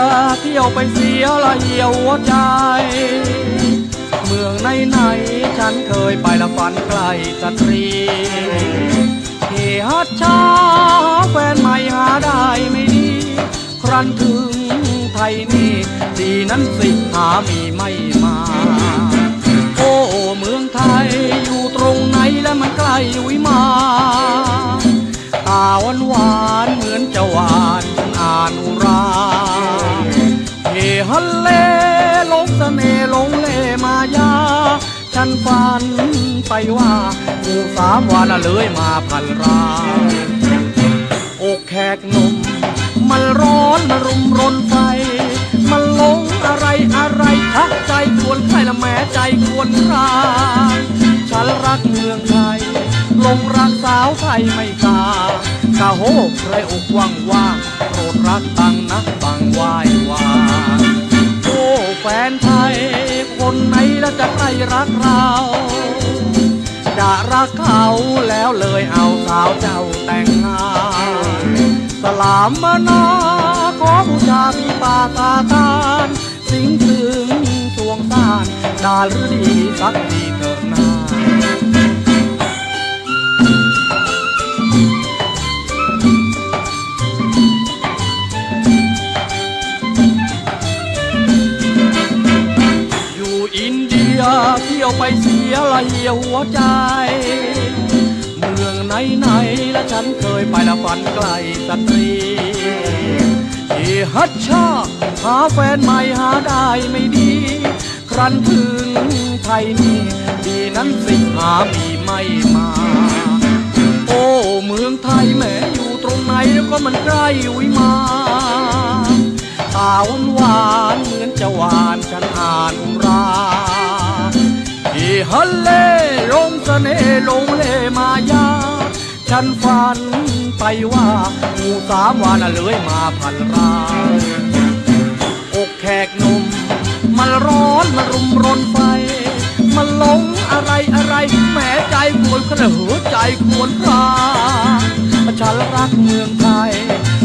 ยวไปเสียละเหี่ยวหัวใจ เมืองไหนไหนๆฉันเคยไปละฝันไกลสตรีเฮฮัดชาแฟนใหม่หาได้ไม่ดี ครั้นถึงไทยนี่ดีนั้นสิหามีไม่มาโอ้เมืองไทยอยู่ตรงไหนและมันใกล้วิมาตาหวานหวานเหมือนจะหวาน ฉันฝันไปว่าหมู่สามวานเลยมาพันราอกแขกนม มันร้อนมันรุมรนไฟ มันลงอะไรอะไรทักใจควรใครละแม้ใจควรคราฉันรักเมืองไทยลงรักสาวไทยไม่กากะโหกใครอกว่างว่างโปรดรักตังนะตัง รักเรา จะรักเขาแล้วเลยเอาสาวเจ้าแต่งงานสลามมานาขอบูชาพี่ป่าตาตาน สิงถึงสวงสานดาลฤดีสักที ยวไปเสียละเหี่ยวหัวใจ เมืองไหนไหนๆและฉันเคยไปละฝันไกลสตรีที่ฮัตชาหาแฟนใหม่หาได้ไม่ดี ครั้นถึงไทยนี่ดีนั้นสิหามีไม่มา โอ้เมืองไทยแหมอยู่ตรงไหนแล้วก็มันใกล้วิมานตาหวานหวานเหมือนจะหวานฉันอ่านอุรา ฮัลเลลงเสน่ห์ลงเล่มายา ฉันฝันไปว่าหมูสามวานเลยมาพันราอกแขกหนุ่มมันร้อนมันรุมรนไฟ มันหลงอะไรอะไรแหมใจควรกระหัวใจควรคราฉันรักเมืองไทย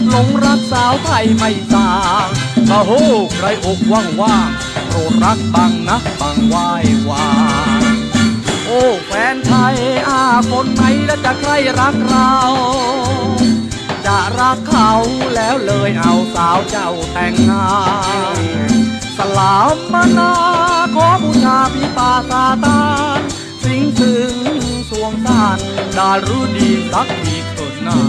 หลงรักสาวไทยไม่ต่างกะโหใครอกว่างว่าง โปรดรักบังนะบังไหว้วานโอ้แฟนไทยอาคนไหนแล้วจะใครรักเรา จะรักเขาแล้วเลยเอาสาวเจ้าแต่งงานสลามมานาขอบูชาพี่ป่าซาตานสิงถึงสวงสานดารุดีสักทีเถิดหน้า